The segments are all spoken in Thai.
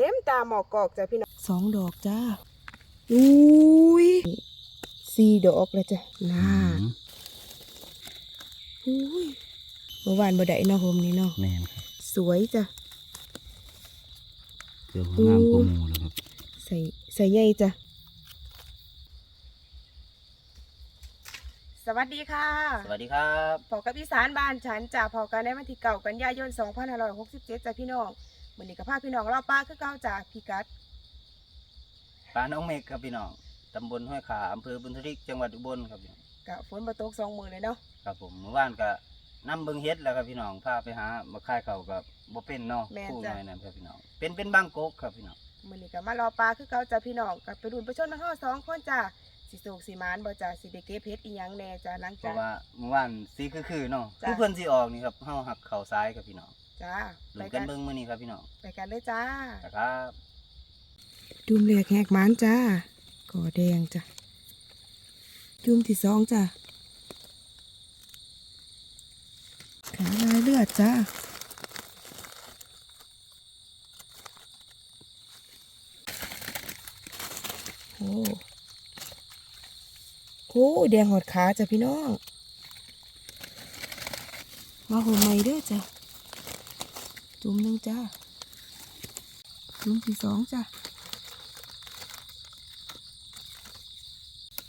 เต็มตาหมอกกอกจ้ะพี่น้องสองดอกจ้าอุ้ยสี่ดอกแล้วจ้ะน่าอุ้ยเมื่อวานบ่ได้เนาะโฮมนี่เนาะแม่นครับสวยจ้ะเกือบว่างามกว่าหมูแล้วครับ ใส่ใส่ใหญ่จ้ะสวัสดีค่ะ สวัสดีครับพอกับอีสานบ้านฉันจากพอกันในวันที่เก่ากันยายน 2567จ้ะพี่น้อง มื้อนี้ก็พาพี่น้องรอบป้าคือเก่าจ้ะพี่กัดปลาน้องเมฆครับพี่น้องตำบลห้วยขาอำเภอบุญทริกจังหวัดอุบลครับพี่น้องกะฝนบ่ตกสองมื้อเลยเนาะครับผมเมื่อวานก็นำเบิ่งเฮ็ดแล้วครับพี่น้องพาไปหามาค่ายเขากับบ่เป็นเนาะคู่หน่อยนั่นครับพี่น้องเป็นเป็นบางกกครับพี่น้องมื้อนี้ก็มารอปลาคือเก่าจ้ะพี่น้องกับไปรุ่นไปชนมาเฮาสองคนจ้ะสิโศกสิหมานบ่จ้ะสิได้เก็บเฮ็ดอีหยังแหน่จ้ะหลังเพจากราะว่าเมื่อวานสีคือคือเนาะจ้ะ คือเพิ่นสิออกนี่ครับเฮาหักเข่าซ้ายครับพี่น้อง จ้าลุ้นกันเบิ่งมื้อนี้ครับพี่น้องไปกันเลยจ้า นะครับ จุ่มแรกแหกหมานจ้าก่อแดงจ้ะ จุ่มที่สองจ้ะ ขาลายเลือดจ้าโอ้โหแดงหอดขาจ้ะพี่น้อง มาหัวใหม่เด้อจ้ะจุ่ มหนึ่งจ้าจุ่มที่สองจ้ะ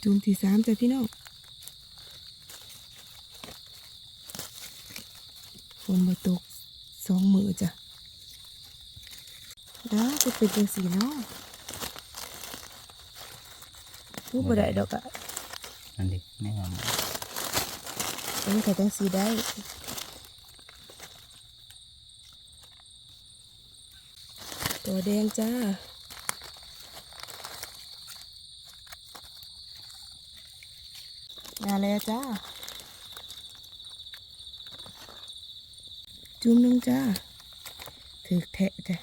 จุ่มที่สามจ้ะพี่น้องฝนมาตกสองมือจ้ะด้าจะเป็นจังสีเนาะผู้บ่ได้ดอกอะนั่นดิแม่งามเป็นแต่จังสีได้ ตัวแดงจ้ามาแล้วจ้า จุ่มหนึงจ้า ถือแทะจ้ะ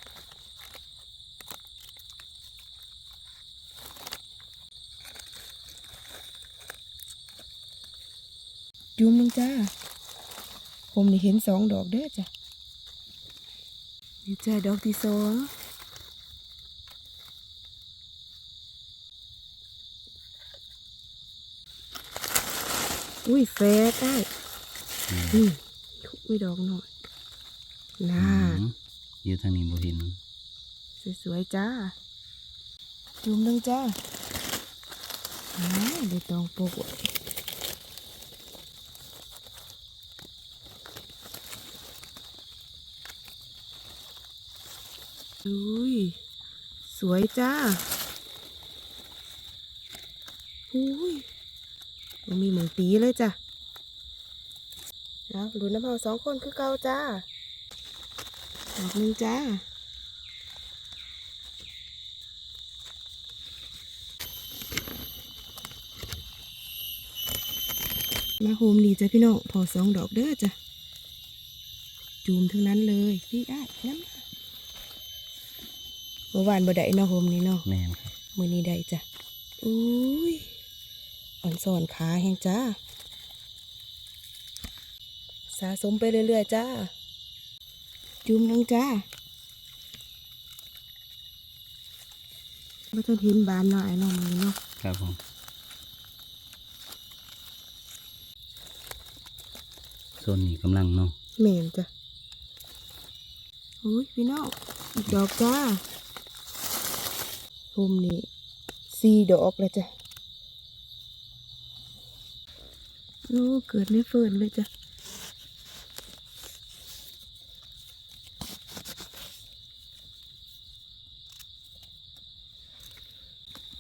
จุ่มหนึงจ้า ผมนี่เห็นสองดอกเด้อจ้ะนี่จ้าดอกที่สอง อุ้ยแฟดได้อืมอุ้ยดอกหน่อยน่าอืมอยู่ทางนี้บ่เห็น สวยๆจ้า จุ่มหนึงจ้าอ่าใบตองปลูกไว้อุ้ย สวยจ้าอุ้ย มันมีเหมือนปีเลยจ้ะแล้วดูน้ำเผาสองคนคือเก่าจ้าดอกหนึ่งจ้ามาโฮมนี่จ้ะพี่น้องพอสองดอกเด้อจ้ะ จูมทั้งนั้นเลยพี่อ้ายน้ำมาเมื่อวานบ่ได้เนาะโฮมนี่เนาะแม่นครับ มือนี้ได้จ้ะอุ้ย อ่อนสอนขาแห้งจ้า สะสมไปเรื่อย ๆ จ้า จุ่มหนึงจ้าไม่ต้องเห็นบานหน่อยเนาะมือนี้เนาะครับผมโซนนี้กำลังเนาะเหม็นจ้ะอุ้ยพี่น้องอีกดอกจ้าภูมินี่สี่ดอกแล้วจ้ะ โอ้เกิดไม่เฟิร์นเลยจ้ะ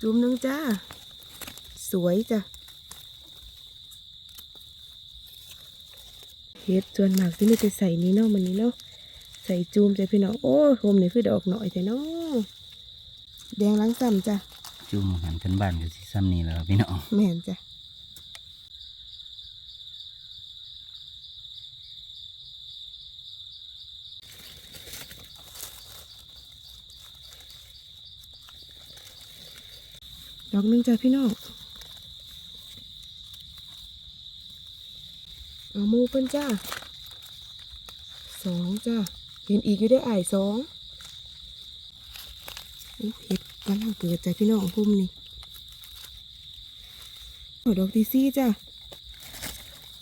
จุ่มหนึงจ้า สวยจ้ะเฮ็ดส่วนมากที่ไม่จะใส่นี้เนาะมันนี้เนาะใส่จูมจ้ะพี่น้องโอ้ยโฮมนี่คือดอกหน่อยแต่เนาะแดงล้างซ้ำจ้ะ จุ่มหันกันบ้านกับสิซ้ำนี่แหล้วครับพี่น้องแม่นจ้ะ อกหนึงจ้ะพี่น้องเอาหมูเพิ่นจ้าสองจ้าเห็นอีกอยู่ได้ออ้ายสองอู้เห็ดกำลังเกิดจ้ะพี่น้องพุ่มนี่โอ้ดอกที่สี่จ้ะ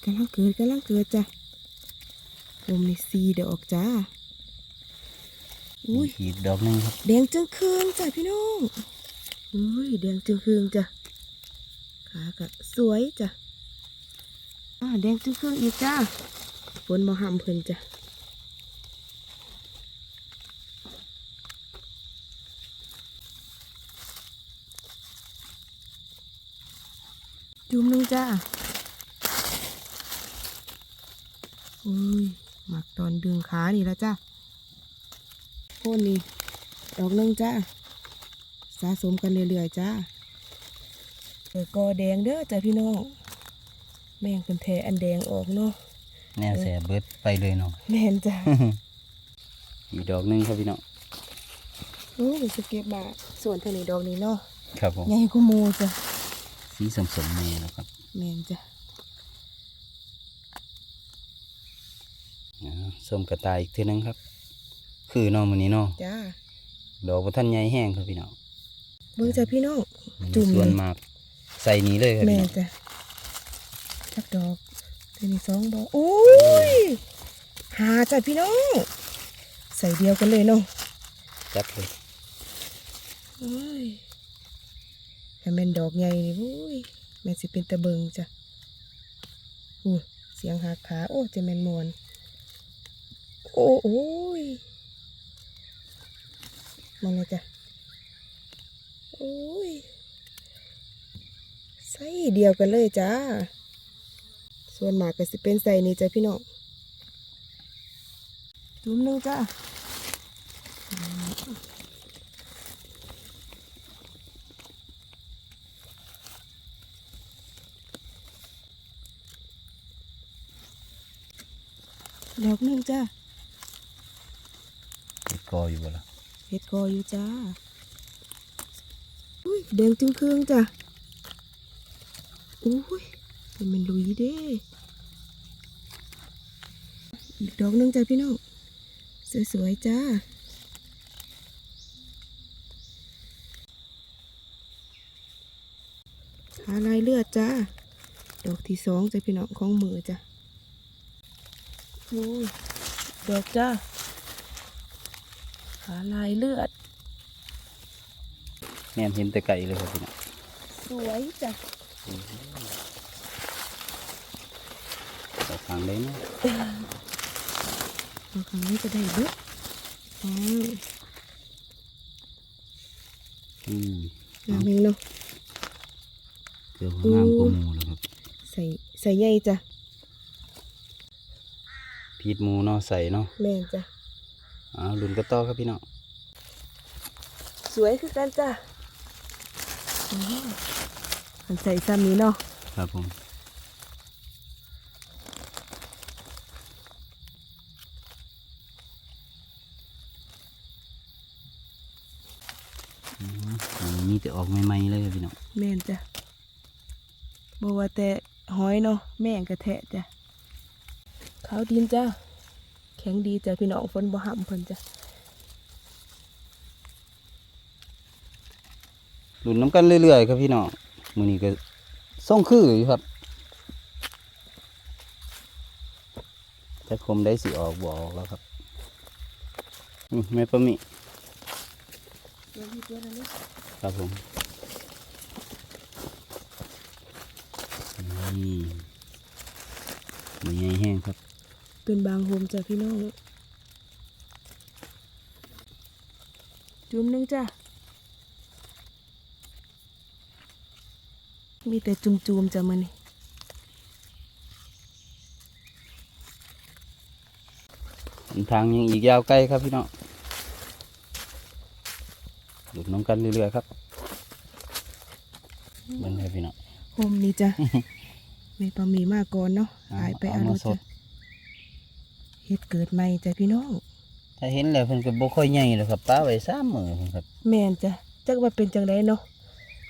กำลังเกิดกำลังเกิดจ้ะพุ่มนี่สี่ดอกจ้าอุ้ยอีกดอกหนึงครับแดงจึงคืนจ้ะพี่น้อง อุ้ยแดงจึงคืนจ้ะ ขากะสวยจ้ะ อ่าแดงจึงคืนอีกจ้าฝนมาหำเพิ่นจ้ะจุ่มหนึงจ้าอุ้ยหมักตอนดึงขานี่แล้วจ้าโค่นนี่ดอกนึงจ้า สะสมกันเรื่อยๆจ้าเปิดกอแดงเด้อจ้าพี่น้อง แม่งเป็นแทอันแดงออกเนาะแนวแสบเบิดไปเลยเนาะแม่นจ้าอีกดอกหนึงครับพี่น้องโอ้ยสเก็บมาส่วนเท่านี้ดอกนี้เนาะครับผมใหญ่กว่าหมูจ้ะสีสมสมๆแม่แล้วครับแม่นจ้ะอ่าส้มกระต่ายอีกทีนึงครับ คือเนาะมื้อนี้เนาะจ้าดอกบ่ทันใหญ่แห้งครับพี่น้อง เบิ่งจ้ะพี่น้องมันจุ่มส่วนมากใส่นี้เลยครับแม่พี่นน้องจ้ะจักดอกเท่านี้สองดอกโอ้ยหาจ้ะพี่น้องใส่เดียวกันเลยเนาะจัดเลยโอ้ยให้แม่นดอกใหญ่นี่โอ้ยแม่นสิเป็นตะเบิงจ้ะอู้เสียงหักขาโอ้จะแม่นมวนโอ้โอ้ยมองเลยจ้ะโอ้ยใส่เดียวกันเลยจ้า ส่วนมากก็สิเป็นใส่นี่จ้ะพี่น้องจุ่มหนึงจ้าดอกหนึงจ้าติดกออยู่บ่ล่ะเห็ดกออยู่จ้าอุ้ย แดงจึงเครื่องจ้ะอุ้ยเป็นมันลุยเด้อีกดอกนึงจ้ะพี่น้องสวยๆจ้าหาลายเลือดจ้าดอกที่สองจ้ะพี่น้องของมือจ้ะอุ้ยดอกจ้าขาลายเลือด แม่นเห็นแต่ไกลเลยครับพี่น้องสวยจ้ะดอกทางเลยเนาะเอาครั้งนี้จะได้เยอะอ๋ออืมงามเองเนาะเกือบว่างามกว่าหมูแล้วครับ ใส่ใส่ใหญ่จ้ะพีดหมูเนาะใส่เนาะแม่นจ้ะอ้าวลุนก็ต่อครับพี่น้องสวยคือกันจ้ะ อ๋ออันใส่ซ้ำนี้เนาะครับผมอืมอันนี้มีแต่ออกใหม่ๆเลยครับพี่น้องแม่นจ้ะบอกว่าแต่หอยเนาะแม่งกระแทะจ้ะขาวดินจ้ะแข็งดีจ้ะพี่น้องฝนบ่ห่ำเพิ่นจ้ะ หลุนน้ำกันเรื่อยๆครับพี่น้องมือนี้ก็ส่งคืออยู่ครับแต่คมได้สีออกบออกแล้วครับอืมแม่ปะมิเดี๋ยวพี่ตัวนั้นนี่ครับผมนี่มันใหญ่แห้งครับ เป็นบางโฮมจ้ะพี่น้องจุ่มหนึงจ้ะ มีแต่จุ่มๆจ้ะมันนี่ทางยังอีกยาวไกลครับพี่น้องหลุดน้ำกันเรื่อยๆครับเบิ่งครับพี่น้องโฮมนี่จ้ะไม่ปลาหมีมากก่อนเนาะเอาหายไปเอาเอามาลูกสจ้ะดเฮ็ดเกิดใหม่จ้ะพี่น้องถ้าเห็นแล้วเพิ่นก็บ่ค่อยใหญ่แล้วครับป้าไว้สามมือพุ่นครับ แม่นจ้ะจักว่าเป็นจังไดเนาะ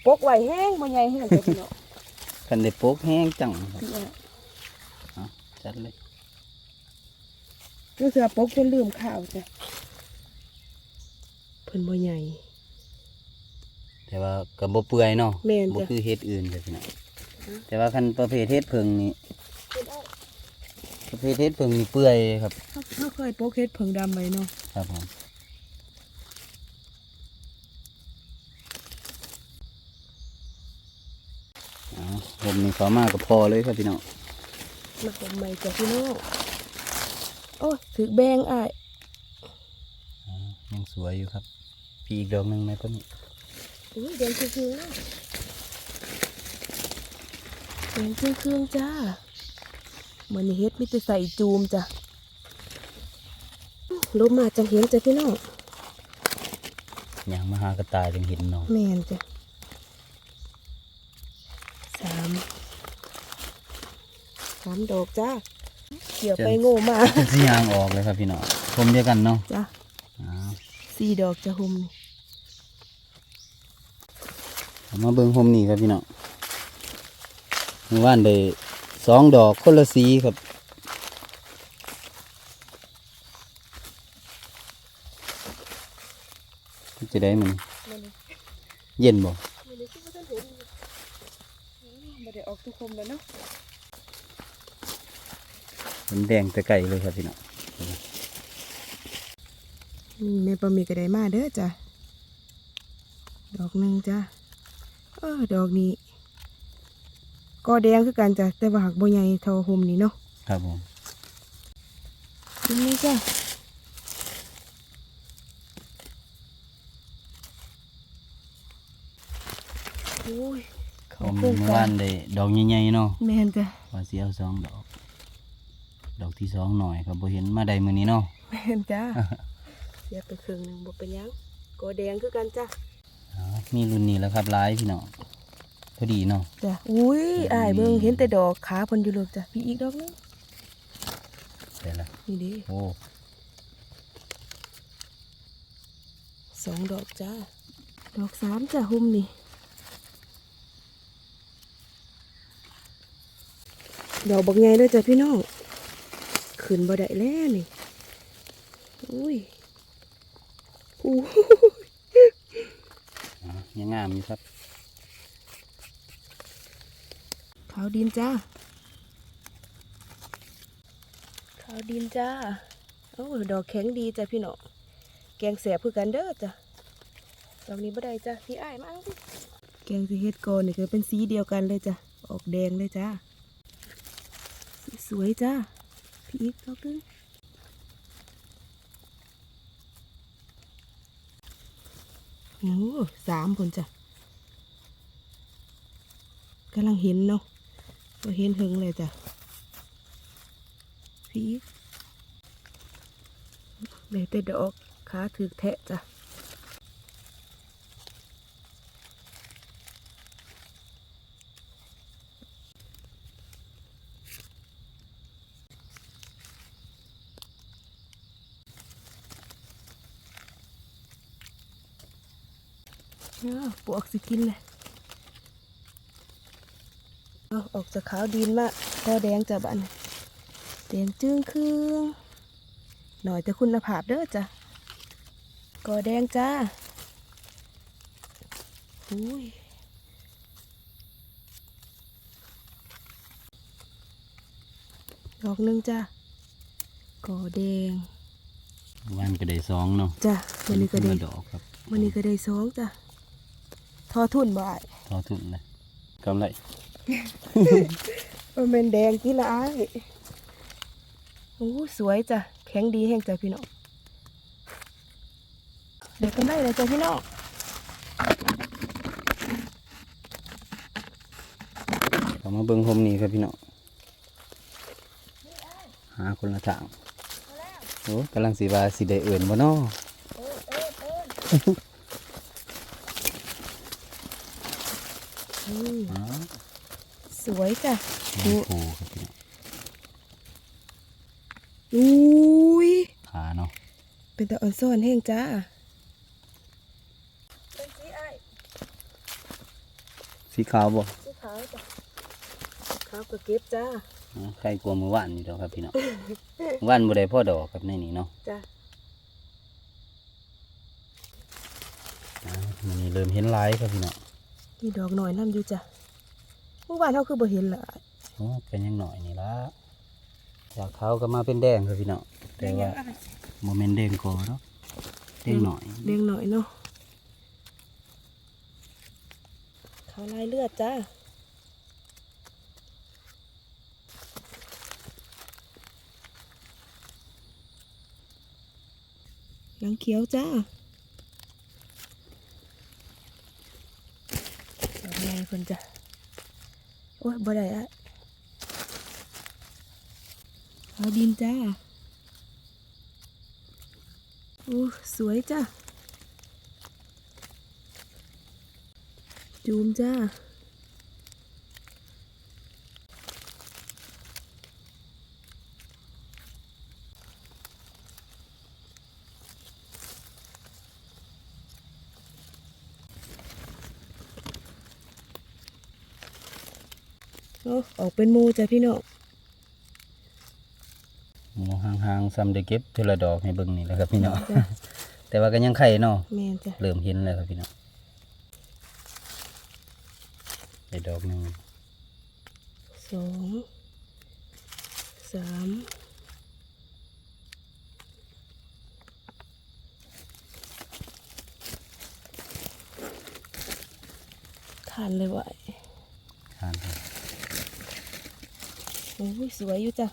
ปกไหวแห้งบ่ใหญ่แห้งจ้ะพี่น้องคันได้โปกแห้งจังครับพี่อะจัดเลยก็คือปกจนลืมข้าวจ้ะเพิ่นบ่ใหญ่แต่ว่าก็บ่เปื่อยเนาะแม่นบ่จ้ะคือเฮ็ดอื่นจ้ะพี่น้องแต่ว่าคันประเภทเฮ็ดเพิงนี่ประเภทเฮ็ดเพิงนี่เปื่อยครับเขาเคยโป๊กเฮ็ดเผิงดำไว้เนาะครับผมอ๋อผ มนี่เขามาก็พอเลยครับพี่น้องมาผมใหม่จ้ะพี่น้องโอ้ยถือแบงอ้ายอ๋อยังสวยอยู่ครับ พี่อีกดอกหนึงไหมก็มีอุ้ยแดงคือคือแดงคือคือจ้าเหมือนเฮ็ดมิแต่ใส่จูมจ้ะลมมาจังเห็นจ้ะพี่น้องอย่างมาหากระต่ายจังเห็นเนาะแม่นจ้ะสาม สามดอกจ้าเกี่ยวไปโง่มาสิยางออกเลยครับพี่น้องผมเดียวกันเนาะจ้ะอ๋อสี่ดอกจะหุมนี่เอามาเบิ่งผมนี่ครับพี่น้องเมื่อวานได้สองดอกคนละสีครับจะได้มันเย็นบ่ไม่ได้คิดว่าท่านเห็นไม่ได้ออกทุกคมแล้วเนาะ มันแดงแต่ไก่เลยครับพี่น้องแม่ปลาหมีกระไดมาเด้อจ้ะ ดอกหนึ่งจ้ะ เออ ดอกนี้ ก็แดงคือกันจ้ะ แต่ว่าหักบ่ใหญ่เท่าหมนี่เนาะ ครับผมอันนี้จ้ะโอ้ยผเขามโครงเมื่อการานนได้ดอกใหญ่ๆเนาะแม่นจ้ะว่าสิเอาสองดอก ดอกที่สองหน่อยครับบ่เห็นมาได้มื้อนี้เนาะแม่นจ้ะเสียไปครึ่งหนึ่งบ่เป็นหยังก็แดงคือกันจ้ะอ๋อมีรุ่นนี้แล้วครับหลายพี่น้องพอดีเนาะจ้ะอุ้ยอืมอ้ายเบิ่งเห็นแต่ดอกขาเพิ่นอยู่เลยจ้ะพี่อีกดอกหนึงได้ละนี่เดิโอ้สองดอกจ้าดอกสามจ้ะหุ่มนี่ดอกบักใหญ่เลยจ้ะพี่น้อง ขึ้นบ่ได้แล้วนี่อุ้ยอู้อ๋อยังงามอยู่ครับขาวดินจ้าขาวดินจ้าโอ้ดอกแข็งดีจ้ะพี่น้องแกงแสบคือกันเด้อจ้ะดอกนี้บ่ได้จ้ะพี่อ้ายมาเอาดิแกงที่เฮ็ดก่อนนี่ก็เป็นสีเดียวกันเลยจ้ะออกแดงเลยจ้าสวยๆจ้าพี่ อีกดอกนึงโอ้สามคนจ้ะกำลังเห็นเนาะก็เห็นหึงเลยจ้ะพี่อีกเลยแต่ดอกขาถือแทะจ้ะ ปวกสิกินเลยเอาออกจากขาวดินมาพอแดงจ้ะบ้านแดงจึ้งครึ่งหน่อยแต่คุณภาพเด้อจ้ะกอแดงจ้าอุ้ยดอกหนึงจ้ะกอแดงวันก็ได้สองเนาะจ้ะมันนี้ก็ได้ขึ้มาดอกครับมันนี้ก็ได้สองจ้ะ ทอทุนบ่ายทอทุนเลยกำไรมันเป็นแดงที่ละอ้ายโอ้สวยจ้ะแข็งดีแห้งจ้ะพี่น้องเด็กกันได้เลยจ้ะพี่น้องเอามาเบิ่งผมนี่ครับพี่น้องหาคนละทางโอ้กำลังสีว่าสีได้เอื่นบ่เนาะอื มอ๋อสวยจ้ะโอ้โหครับพี่น้องอุ้ยขาเนาะเป็นตะอ่อนซ่อนแห้งจ้าเป็นสีอ้ายสีขาวบ่สีขาวจ้ะขาวก็เก็บจ้าอ๋อใครกลัวมือว่านอยู่ดอกครับพี่น้องว่านบ่ได้พ่อดอกครับในนี้เนาะจ้ะอ่ามันนี่เริ่มเห็นหลายครับพี่น้อง มีดอกหน่อยน้ำอยู่จ้ะเมื่อวานเขาคือบ่เห็นละโอ้เป็นยังหน่อยนี่ละจากเขาก็มาเป็นแดงครับพี่น้องแต่ว่าโมเมนต์แดงก่อเนาะแดงหน่อยเลี้ยงหน่อยเนาะเขาลายเลือดจ้าหลังเขียวจ้าดอกใหญ่เพิ่นจ้ะโอ้ยบ่ได้อะเอาดินจ้าโอ้สวยจ้าจูมจ้า โอ้ออกเป็นหมูจ้ะพี่น้องหมูห่างๆซ้ำได้เก็บเทละดอกให้เบิ่งนี่แหละครับพี่น้องจ้ะแต่ว่าก็ยังไข่เนาะแม่นจ้ะเริ่มเห็นแล้วครับพี่น้องได้ดอกหนึ่งสองสามทานเลยว่ะ ทานครับ โอ้ยสวยอยู่จ้ะ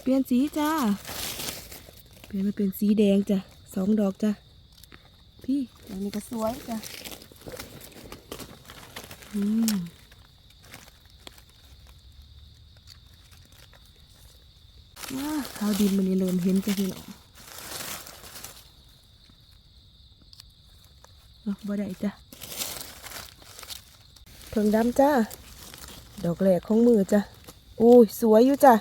เปลี่ยนสีจ้า เปลี่ยนมาเป็นสีแดงจ้ะสองดอกจ้ะ พี่ดอกนี้ก็สวยจ้ะ อืม ว้าข้าวดินมันนี่เริ่มเห็นจ้ะพี่น้องเนาะบ่ได้จ้ะเพิ่งดำจ้า ดอกแรกของมือจ้ะโอ้ยสวยอยู่จ้ะ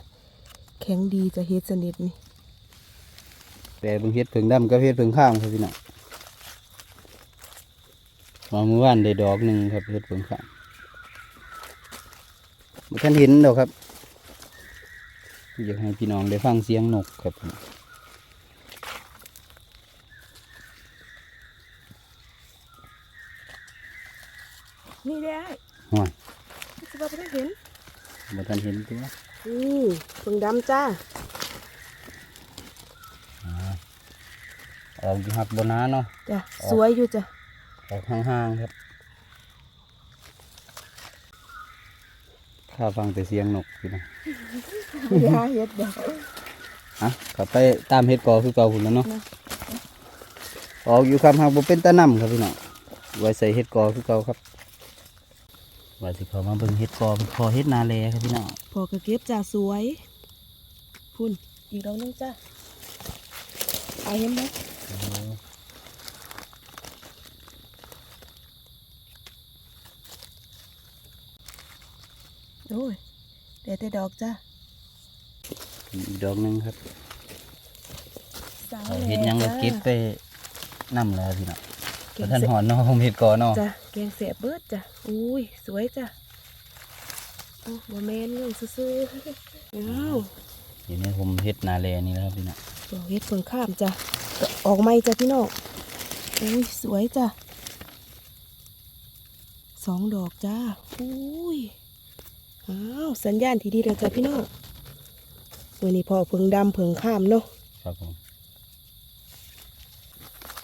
แข็งดีจ้ะเฮ็ดสนิทนี่แต่เบิ่งเฮ็ดเพิ่งดำกับเฮ็ดเพิ่งข้ามครับพี่น้องมาเมื่อวานได้ดอกหนึ่งครับเฮ็ดเพิ่งข้ามบ่ท่านเห็นดอกครับ อยากให้พี่น้องได้ฟังเสียงนกครับผมนี่ได้ห่วยจะบ่ได้เห็นบ่ท่านเห็นตัวอือเพิ่งดำจ้าออกอยู่หักบนน้าเนาะจ้ะสวยอยู่จ้ะออกห่างๆครับ ข้าฟังแต่เสียงนกพี่น้องยาเฮ็ดดอกอะกลับไปตามเฮ็ดกอคือเก่าพุ่นแล้วเนาะนะออกอยู่ครับหากบ่เป็นตะนํครับพี่น้องไว้ใส่เฮ็ดกอคือเก่าครับว่าสิเขามาเบิ่งเฮ็ดกอเป็นคอเฮ็ดนาแลครับพี่น้องพอกระเก็บจ้าสวย พุ่นอีกดอกหนึงจ้าเอาเห็นไหม โอ้ยเดี๋ยวแต่ดอกจ้าอีกดอกหนึงครับสาวเอาแหล่เฮ็ดหยังก็จ้าเก็บไปนํแล้วพี่น้องแกบ่งทันเสีหยอนเนาะผมเฮ็ดกอเนาะจ้ะแกงเสียเบิดจ้ะอุ้ยสวยจ้ะโอ้บ่แม่นเรื่องซื่อๆอ้าวเดี๋ยวนี้ผมเฮ็ดนาแลนี่แล้วครับพี่น้องดอกเฮ็ดเพิ่งข้ามจ้ะก็ออกใหม่จ้ะพี่น้องอุ้ยสวยจ้ะสองดอกจ้าอุ้ย อ้าวสัญญาณที่ดีแล้วจ้ะพี่น้องวันนี้พอเพิ่งดำเพิ่งข้ามเนาะครับผม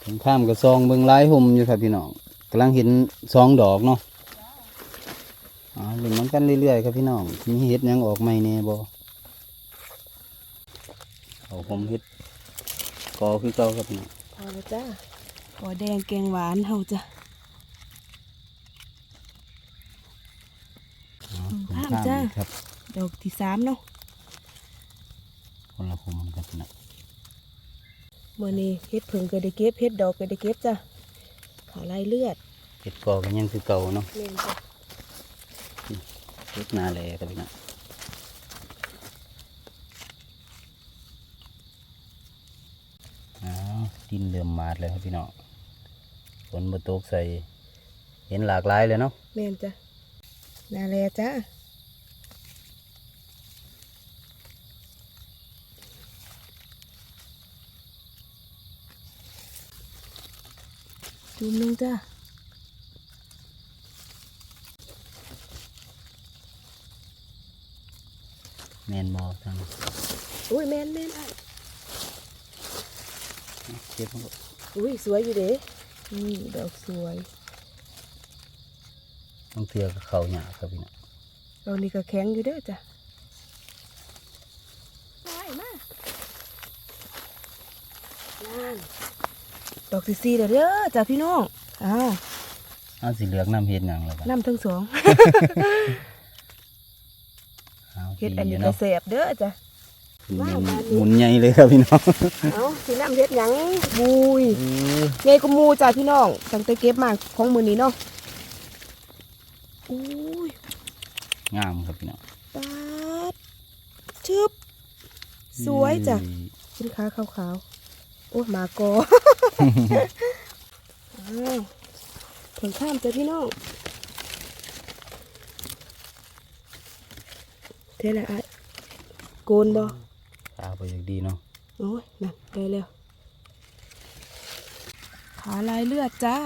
ผมข้ามกับซองเบิ่งหลายห่มอยู่ครับพี่น้องกำลังเห็นสองดอกเนาะอ๋อเล่นมันกันเรื่อยๆครับพี่น้องมีเฮ็ดหยังออกใหม่แน่บ่เอาผมเฮ็ดกอคือเก่าครับพี่น้องพอแล้วจ้าขอแดงแกงหวานเฮาจ้ะ อ๋อ อืม ผม ข้ามข้ามจ้าอีกครับดอกที่สามเนาะคนละผมครับพี่น้องเมื่อนี้เฮ็ดเพิ่งก็ได้เก็บเฮ็ดดอกก็ได้เก็บจ้ะขาลายเลือดเฮ็ดกอก็ยังคือเก่าเนาะเล่นจ้ะเฮ็ดนาแลครับพี่น้องอ๋อดินเริ่มมาดแล้วครับพี่น้องฝนบ่ตกใส่ เห็นหลากหลายเลยเนาะแม่นจ้ะนาแลจ้า จุ่มหนึงจ้าแมนบอทางอุ้ยแม่นแม่นอะเก็บมันก็อุ้ยสวยอยู่เด้นี่ดอกสวยต้องเทือกับเขาหยาครับพี่น้องดอกนี้ก็แข็งอยู่เด้อจ้ะไปมานั่น ดอกซีๆเด้อเด้อจ้ะพี่น้องอ้าวเอาสีเหลืองน้ำเห็ดหยังแล้วกันน้ำทั้งสองเอาเฮ็ดอันดีนี้ยู่ก็เนาะแสบเด้อจ้ะหมุนว้าวบ้านนี้หมุนใหญ่เลยครับพี่น้องเอาสิน้ำเฮ็ดหยังบุยเออใหญ่กว่าหมูจ้ะพี่น้องตั้งแต่เก็บมาของมื้อนี้เนาะอุ้ยงามครับพี่น้องปาดชึบสวยจ้ะอืมชิ้นขาขาวๆ โอ้ยหมากออ้าวผลข้ามจ้ะพี่น้องเท่าไรไอ้โกนบ่ตาไปอย่างดีเนาะโอ้ยนั่นได้แล้วขาลายเลือดจ้า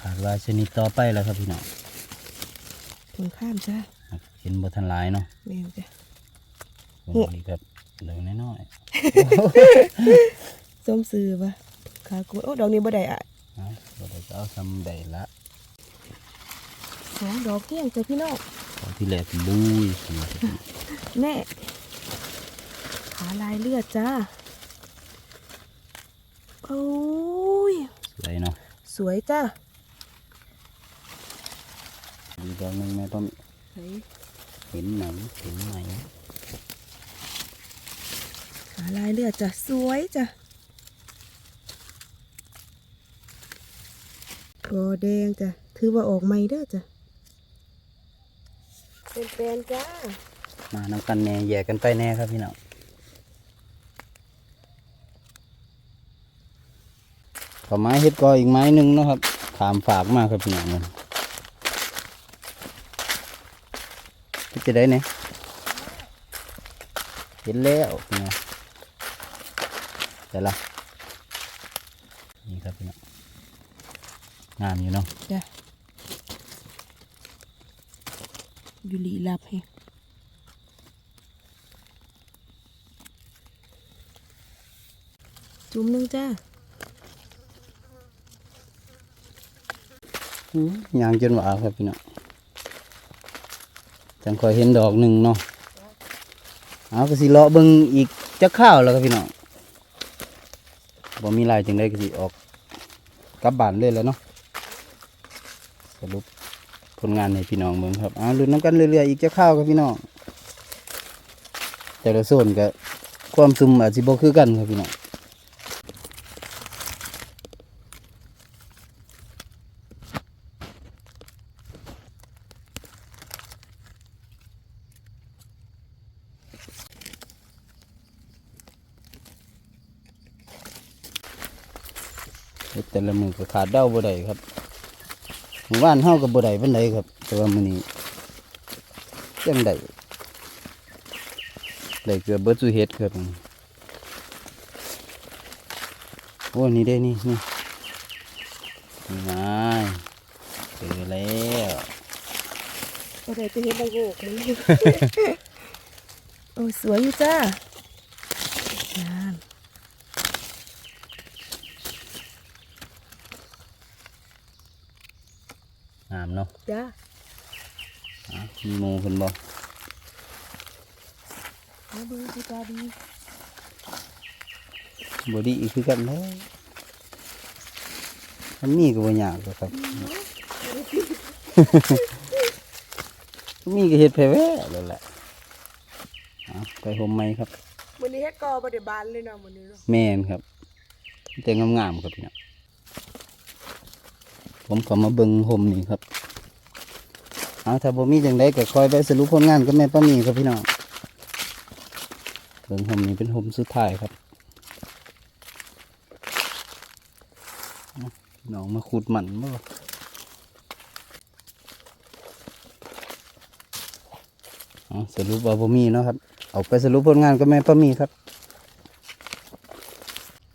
ขาดว่าชนิดต่อไปแล้วครับพี่น้องผลข้ามจ้าเห็นบทันหลายเนาะแม่นจ้ะผมโอ้นี่ครับ เหลืองน้อยส้มซื้อปะขาโกนโอ้ดอกนี้บ่ได้อะๆเอาเราได้ก็เอาทำได้ละสองดอกเที่ยงจ้ะพี่น้องตอนที่แรกบุยสวยครับพี่น้องแน่ขาลายเลือดจ้าโอ้ย สวยเนาะสวยจ้าดีดอกหนึงแม่ต้องเฮ้ยเห็นไหนเห็นไหนขา ลายเลือดจ้ะสวยจ้ะกอแดงจ้ะถือว่าออกใหม่เด้อจ้ะเป็นแปลนจ้า มานำกันแน่แยกกันไปแน่ครับพี่น้องขอไม้เฮ็ดกออีกไม้หนึ่งเนาะครับถามฝากมาครับพี่น้องมันก็จะได้เนี่ยเห็นแล้วเนี่ย แต่ละนี่ครับพี่น้องงามอยู่เนาะจ้ะอยู่หลีลับให้จุ่มหนึงจ้าอื้อย่างจนหวาครับพี่น้องจังคอยเห็นดอกหนึ่งเนาะเอาก็สิเลาะเบิ่งอีกจักข้าวแล้วครับพี่น้อง บ่มีลายจังได้ก็สิออกกลับบ้านเลยแล้วเนาะสรุปผลงานในพี่น้องเมืองครับอ่าลุ้นน้ำกันเรื่อยๆอีกจะข้าวครับพี่น้องแต่ละโซนก็ความซุ่มอาจสิบ่คือกันครับพี่น้อง แต่ละมือก็ขาดเด้าบ่ได้ครับหมู่บ้านเฮาก็บ่ได้ปานใดครับ แต่ว่ามื้อนี้จังได้ได้เกือบเบิดสุเฮ็ดครับโอ้นี่เด้นี่นี่นี่ไงเจอแล้วก็ได้จะเห็นใบโงกเลยโอ้สวยอยู่จ้างาม งามเนาะ จ้าอะมีหมูเพิ่นบ่มาดูสิจ้าดีบ่ดีอีกคือกันเด้อมันมีก็บ่ยากหรอกครับ มีก็เฮ็ดแพ้แว่แล้วแหละเอาไปห่มไหมครับวันนี้เฮ็ดกอบ่ได้บานเลยเนาะวันนี้เนาะแม่นครับ แต่งามๆครับพี่น้องผมก็มาเบิ่งห่มนี่ครับ เอาถ้าบ่มีจังไดก็คอยไปสรุปผลงานกับแม่ป้ามีครับพี่น้องเบิ่งห่มนี่เป็นห่มสุดท้ายครับน้องมาขุดมันบ่สรุปว่าบ่มีเนาะครับ เอาไปสรุปผลงานก็แม่ป้ามีครับ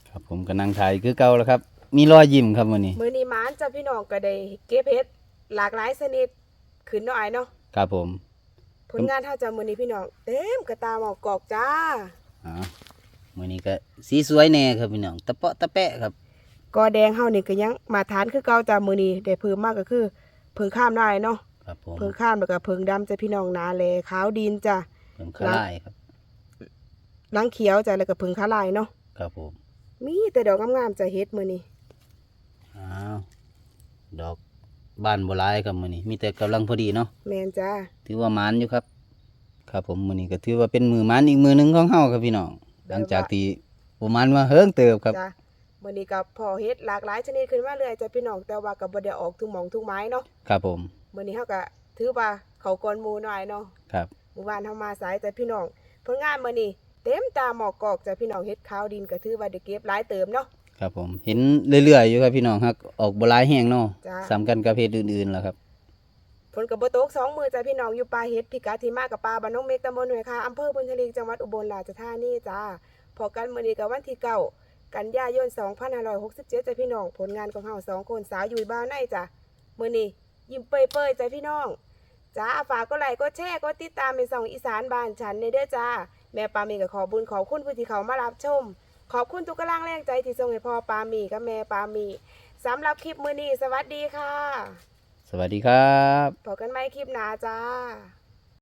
ครับผมก็นั่งถ่ายคือเก่าแล้วครับ มีรอยยิ้มครับวันนี้ มื้อนี้มานจ้ะพี่น้องก็ได้เก็บเห็ดหลากหลายชนิด ขึ้นหน่อยเนาะครับผม ผลงานเฮาจะมื้อนี้พี่น้องเต็มกระตาหมอกกอกจ้าอ๋อมื้อนี้ก็สีสวยแน่ครับพี่น้องตะเปาะตะแปะครับกอแดงเฮานี่ก็ยังมาทานคือเก่าจ้ามื้อนี้ได้เพิ่มมากก็คือ เพิ่งข้ามได้เนาะครับผมเพิ่งข้ามแล้วก็เพิ่งดำจ้ะพี่น้องนาแลขาวดินจ้ะเพิ่มขลายครับหลังเขียวจ้ะแล้วก็เพิ่งขาลายเนาะครับผมมีแต่ดอกงามๆจ้ะเฮ็ดมื้อนี้อ้าวดอก บานบ่หลายครับมื้อนี้มีแต่กำลังพอดีเนาะแม่นจ้าถือว่าหมานอยู่ครับ ครับผมมื้อนี้ก็ถือว่าเป็นมือหมานอีกมือหนึงของเฮาครับพี่น้องหลังจากที่บ่หมานมาเฮิงเติบครับจ้ะมื้อนี้ก็พอเฮ็ดหลากหลายชนิดขึ้นมาเรื่อยจ้ะพี่น้องแต่ว่าก็บ่ได้ออกทุกหม่องทุกไม้เนาะครับผมมื้อนี้เฮาก็ถือว่าเขาก่อนหมู่หน่อยเนาะครับหมู่บ้านเฮามาสายจ้ะพี่น้องผลงานมื้อนี้เต็มตาหมอกกอกจ้ะพี่น้องเฮ็ดขาวดินก็ถือว่าได้เก็บหลายเติมเนาะ ครับผม เห็นเรื่อยๆอยู่ครับพี่น้องครับออกบ่หลายแห้งเนาะจ้ะ สำกันกับเพศอื่นๆแล้วครับฝนก็บ่ตกสองมื้อจ้ะพี่น้องอยู่ป่าเฮ็ดพิกัดที่มากับป่าบ้านน้องเมกตำบลหน่วยคาอำเภอบุญทลีจังหวัดอุบลราชธานีจ้าพอกันมื้อนี้ก็วันที่เก้ากันยายน2567จ้ะพี่น้องผลงานของเฮาสองคนสาวอยู่บ้านในจ้ะมื้อนี้ยิ้มเปื่อยๆจ้ะพี่น้องจ้าฝากก็ไลค์ก็แชร์ก็ติดตามเป็นสองอีสานบ้านฉันในเด้อจ้าแม่ปามีก็ขอบุญขอบคุณผู้ที่เขามารับชม ขอบคุณทุกกำลังแรงใจที่ส่งให้พ่อปามีกับแม่ปามีสำหรับคลิปมื้อนี้สวัสดีค่ะ สวัสดีครับ พบกันใหม่คลิปหน้าจ้า